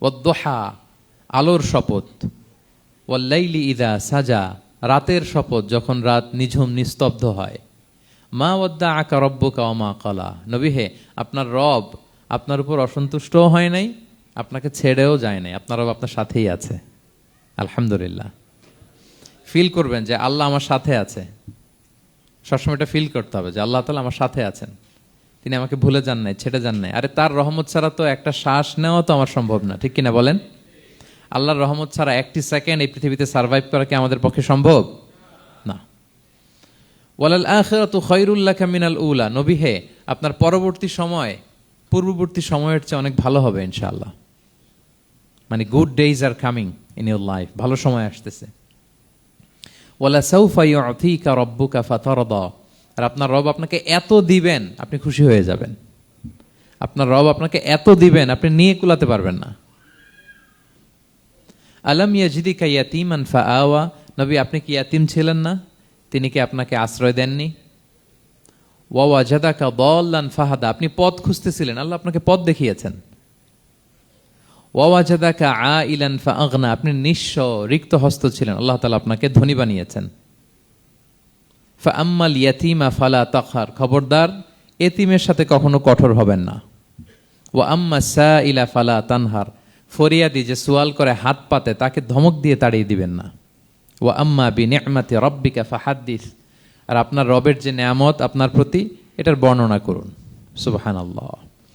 ওদ্দোহা আলোর শপথ। ওয়াল্লাইলি ইদা সাজা, রাতের শপথ যখন রাত নিঝুম নিস্তব্ধ হয়। মা ওদ্দা আকা রব্বকা অমা কলা নবী হে, আপনার রব আপনার উপর অসন্তুষ্টও হয় নাই, আপনাকে ছেড়েও যায় নাই, আপনার রব আপনার সাথেই আছে। আলহামদুলিল্লাহ। ফিল করবেন যে আল্লাহ আমার সাথে আছে। সবসময় এটা ফিল করতে হবে যে আল্লাহ তালা আমার সাথে আছেন। তিনি আমাকে ভুলে যান নাই, ছেড়ে যান নাই। আরে তার রহমত ছাড়া তো একটা শ্বাস নেওয়া তো আমার সম্ভব না, ঠিক কিনা বলেন? আল্লাহর রহমত ছাড়া একটি সেকেন্ড এই পৃথিবীতে সার্ভাইভ করা কি আমাদের পক্ষে সম্ভব? না। ওয়ালাল আখিরাতু খৈরুল্লাহ মিনাল উলা। নবী আপনার পরবর্তী সময়, পূর্ববর্তী সময়ের চেয়ে অনেক ভালো হবে ইনশাআল্লাহ। মানে good days are coming in your life ভালো সময় আসতেছে। ওয়ালা সৌফা ইউতিকা রব্বুকা ফাতারদা। আর আপনার রব আপনাকে এত দিবেন, আপনি খুশি হয়ে যাবেন। আপনার রব আপনাকে এত দিবেন, আপনি নিয়ে কুলাতে পারবেন না। আলম ইয়াজিদিকা ইয়াতিমান আনফা আওয়া নবী আপনি কি ইয়াতিম ছিলেন না? তিনি কি আপনাকে আশ্রয় দেননি? ওয়া জাদাকা দল্লান ফাহাদা, আপনি পথ খুঁজতেছিলেন, আল্লাহ আপনাকে পথ দেখিয়েছেন। ওয়াজাদাকা আ ইলান ফা আপনি নিঃস্ব রিক্ত হস্ত ছিলেন, আল্লাহ তালা আপনাকে ধনী বানিয়েছেন। ফা আম্মাল ইয়াতিমা ফালা তখার খবরদার, এতিমের সাথে কখনো কঠোর হবেন না। ও আম্মা সা ইলা ফালা তানহার ফরিয়াদি যে সোয়াল করে হাত পাতে, তাকে ধমক দিয়ে তাড়িয়ে দিবেন না। ও আম্মা বি নেমাতে রব্বিকা ফাহাদ্দিস আর আপনার রবের যে নেয়ামত, আপনার প্রতি এটার বর্ণনা করুন। সুবাহান আল্লাহ